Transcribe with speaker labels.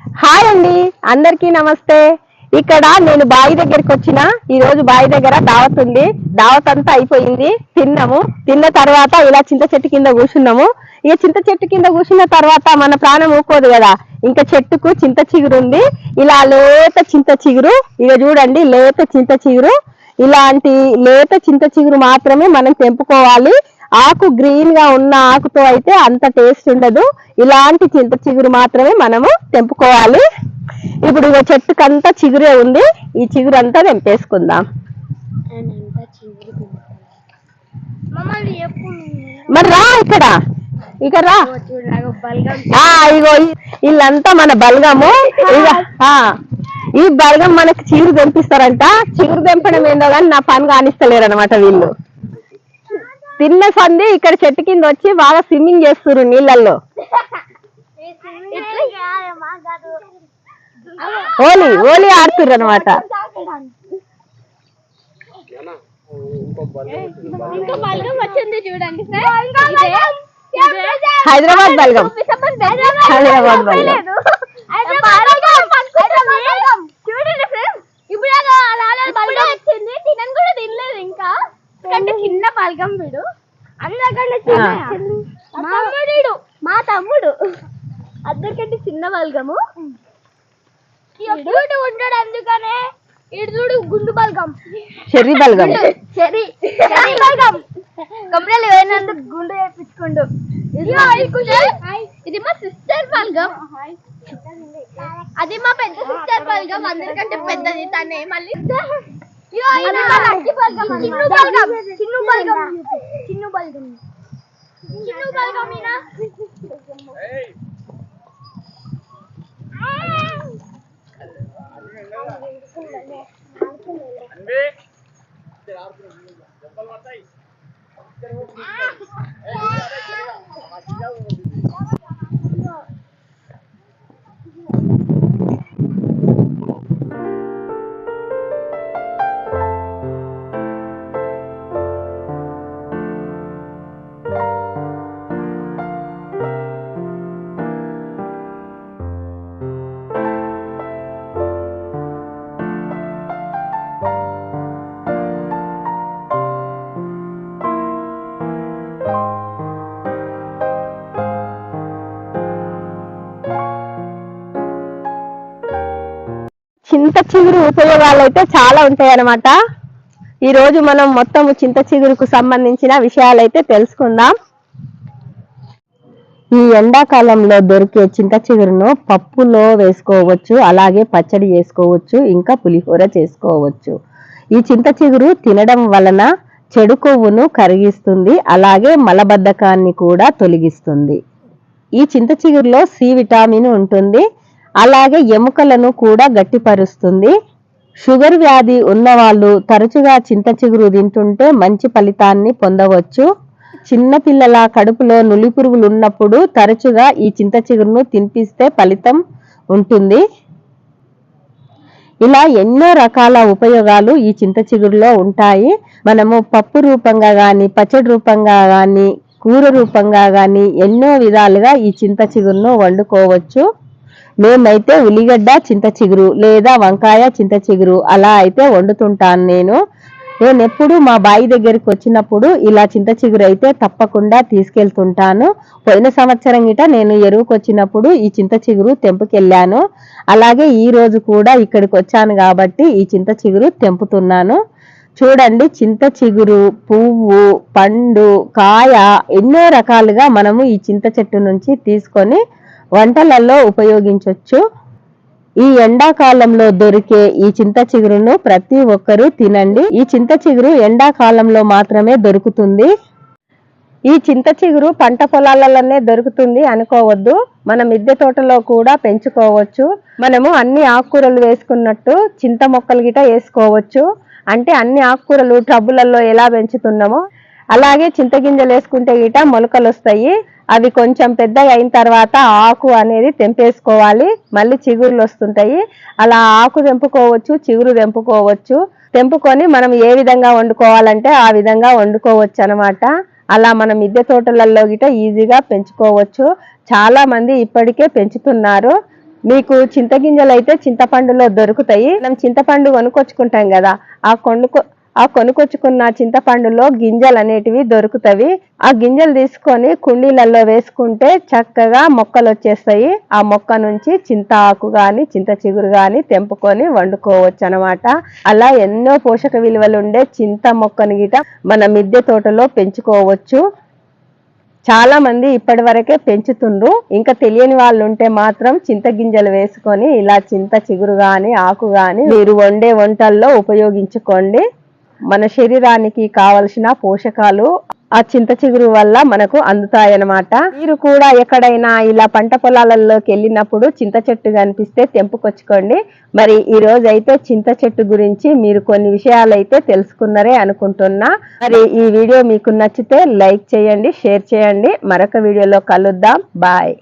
Speaker 1: Hi అండి అందరికీ నమస్తే. ఇక్కడ నేను బావి దగ్గరికి వచ్చిన ఈ రోజు బావి దగ్గర దావత్ ఉంది. దావత్ అంతా అయిపోయింది తిన్నాము. తిన్న తర్వాత ఇలా చింత చెట్టు కింద కూర్చున్నాము. ఇక చింత చెట్టు కింద కూర్చున్న తర్వాత మన ప్రాణం ఊకోదు కదా. ఇంకా చెట్టుకు చింత చిగురు ఉంది. ఇలా లేత చింత చిగురు ఇక చూడండి లేత చింత చిగురు. ఇలాంటి లేత చింత చిగురు మాత్రమే మనం తెంపుకోవాలి. ఆకు గ్రీన్గా ఉన్న ఆకుతో అయితే అంత టేస్ట్ ఉండదు. ఇలాంటి చింత చిగురు మాత్రమే మనము తెంపుకోవాలి. ఇప్పుడు ఇక చెట్టుకంతా చిగురే ఉంది. ఈ చిగురు అంతా తెంపేసుకుందాం మరి రా ఇక్కడ. ఇక్కడ రా.
Speaker 2: చూడలాగా బల్గం
Speaker 1: ఆ ఇగో ఈ- వీళ్ళంతా మన బలగము. ఇక ఆ, ఈ బలగం మనకి చిగురు తెంపిస్తారంట. చిగురు తెంపడం ఏందో కానీ నా పని కానిస్తలేరు అనమాట వీళ్ళు. తిన్న సంది ఇక్కడ చెట్టు కింద వచ్చి బాగా స్విమ్మింగ్ చేస్తున్నారు నీళ్ళల్లో. ఓలీ ఓలీ ఆడుతుర్రు అనమాట
Speaker 2: ఇంకా బల్గం వచ్చింది చూడండి
Speaker 1: హైదరాబాద్ బలగం. హైదరాబాద్ బలగం
Speaker 2: చూడండి ఫ్రెండ్స్ ఇప్పుడు బల్గం వచ్చింది తినని కూడా తినలేదు ఇంకా ఎందుకంటే చిన్న బల్గం వీడు అందరికంటే చిన్న మా తమ్ముడు మా తమ్ముడు. అందరికంటే చిన్న బల్గము. చూడు ఉంటాడు అందుకనే ఇటు చూడు గుండు బల్గం.
Speaker 1: చెర్రీ బలగం.
Speaker 2: సరి సరి బల్గం. కమరాలు వేసినందుకు గుండు వేపించుకుండు. ఇది మా సిస్టర్ బల్గం. అది మా పెద్ద సిస్టర్ బల్గం. అందరికంటే పెద్దది తనే. మళ్ళీ ఇగో ఇది మా లక్కీ బల్గం చిన్ను బల్గం చిన్ను బల్గం చిన్ను బల్గం చిన్ను బల్గం ఈయన
Speaker 1: చింత చిగురు ఉపయోగాలు అయితే చాలా ఉంటాయి అన్నమాట ఈ రోజు మనం మొత్తం చింత చిగురుకు సంబంధించిన విషయాలు అయితే తెలుసుకుందాం. ఈ ఎండాకాలంలో దొరికే చింత చిగురును పప్పులో వేసుకోవచ్చు అలాగే పచ్చడి చేసుకోవచ్చు ఇంకా పులిహోర చేసుకోవచ్చు. ఈ చింత చిగురు తినడం వలన చెడు కొవ్వును కరిగిస్తుంది అలాగే మలబద్ధకాన్ని కూడా తొలగిస్తుంది. ఈ చింత చిగురులో సి విటామిన్ ఉంటుంది అలాగే ఎముకలను కూడా గట్టిపరుస్తుంది. షుగర్ వ్యాధి ఉన్నవాళ్ళు తరచుగా చింత చిగురు తింటుంటే మంచి ఫలితాన్ని పొందవచ్చు. చిన్నపిల్లల కడుపులో నులి పురుగులు ఉన్నప్పుడు తరచుగా ఈ చింత చిగురును తినిపిస్తే ఫలితం ఉంటుంది. ఇలా ఎన్నో రకాల ఉపయోగాలు ఈ చింత చిగురులో ఉంటాయి. మనము పప్పు రూపంగా కానీ పచ్చడి రూపంగా కానీ కూర రూపంగా కానీ ఎన్నో విధాలుగా ఈ చింత చిగురును వండుకోవచ్చు. మేమైతే ఉల్లిగడ్డ చింత చిగురు లేదా వంకాయ చింత చిగురు అలా అయితే వండుతుంటాను నేను. నేను ఎప్పుడు మా బావి దగ్గరికి వచ్చినప్పుడు ఇలా చింత చిగురు అయితే తప్పకుండా తీసుకెళ్తుంటాను. పోయిన సంవత్సరం గిట నేను ఎరువుకు వచ్చినప్పుడు ఈ చింత చిగురు తెంపుకెళ్ళాను. అలాగే ఈ రోజు కూడా ఇక్కడికి వచ్చాను కాబట్టి ఈ చింత చిగురు తెంపుతున్నాను. చూడండి చింత చిగురు పువ్వు పండు కాయ ఎన్నో రకాలుగా మనము ఈ చింత చెట్టు నుంచి తీసుకొని వంటలలో ఉపయోగించవచ్చు ఈ ఎండాకాలంలో దొరికే ఈ చింత చిగురును ప్రతి ఒక్కరూ తినండి. ఈ చింత చిగురు ఎండాకాలంలో మాత్రమే దొరుకుతుంది. ఈ చింత చిగురు పంట పొలాలలోనే దొరుకుతుంది అనుకోవద్దు. మన మిద్దె తోటలో కూడా పెంచుకోవచ్చు. మనము అన్ని ఆకుకూరలు వేసుకున్నట్టు చింత మొక్కలు గిట వేసుకోవచ్చు. అంటే అన్ని ఆకుకూరలు టబ్బులలో ఎలా పెంచుతున్నామో అలాగే చింతగింజలు వేసుకుంటే గిట మొలకలు వస్తాయి అవి కొంచెం పెద్దగా అయిన తర్వాత ఆకు అనేది తెంపేసుకోవాలి. మళ్ళీ చిగురులు వస్తుంటాయి అలా ఆకు తెంపుకోవచ్చు చిగురు తెంపుకోవచ్చు. తెంపుకొని మనం ఏ విధంగా వండుకోవాలంటే ఆ విధంగా వండుకోవచ్చు అన్నమాట అలా మన మిద్దె తోటలలో గిట ఈజీగా పెంచుకోవచ్చు. చాలా మంది ఇప్పటికే పెంచుతున్నారు. మీకు చింతగింజలు అయితే చింతపండులో దొరుకుతాయి. మనం చింతపండు కొనుక్కొచ్చుకుంటాం కదా ఆ కొనుక్కో ఆ కొనుకొచ్చుకున్న చింతపండులో గింజలు అనేటివి దొరుకుతవి. ఆ గింజలు తీసుకొని కుండీలలో వేసుకుంటే చక్కగా మొక్కలు వచ్చేస్తాయి ఆ మొక్క నుంచి చింత ఆకు గాని చింత చిగురు గాని తెంపుకొని వండుకోవచ్చు అనమాట అలా ఎన్నో పోషక విలువలు ఉండే చింత మొక్కని గిట మన మిద్దె తోటలో పెంచుకోవచ్చు. చాలా మంది ఇప్పటి వరకే పెంచుతుండ్రు. ఇంకా తెలియని వాళ్ళు ఉంటే మాత్రం చింత గింజలు వేసుకొని ఇలా చింత చిగురు గాని ఆకు గాని మీరు వండే వంటల్లో ఉపయోగించుకోండి. మన శరీరానికి కావలసిన పోషకాలు ఆ చింత చిగురు వల్ల మనకు అందుతాయన్నమాట. మీరు కూడా ఎక్కడైనా ఇలా పంట పొలాలలోకి వెళ్ళినప్పుడు చింత చెట్టు కనిపిస్తే తెంపుకొచ్చుకోండి. మరి ఈ రోజు అయితే చింత చెట్టు గురించి మీరు కొన్ని విషయాలు అయితే తెలుసుకున్నారే అనుకుంటున్నా. మరి ఈ వీడియో మీకు నచ్చితే లైక్ చేయండి షేర్ చేయండి. మరొక వీడియోలో కలుద్దాం. బాయ్.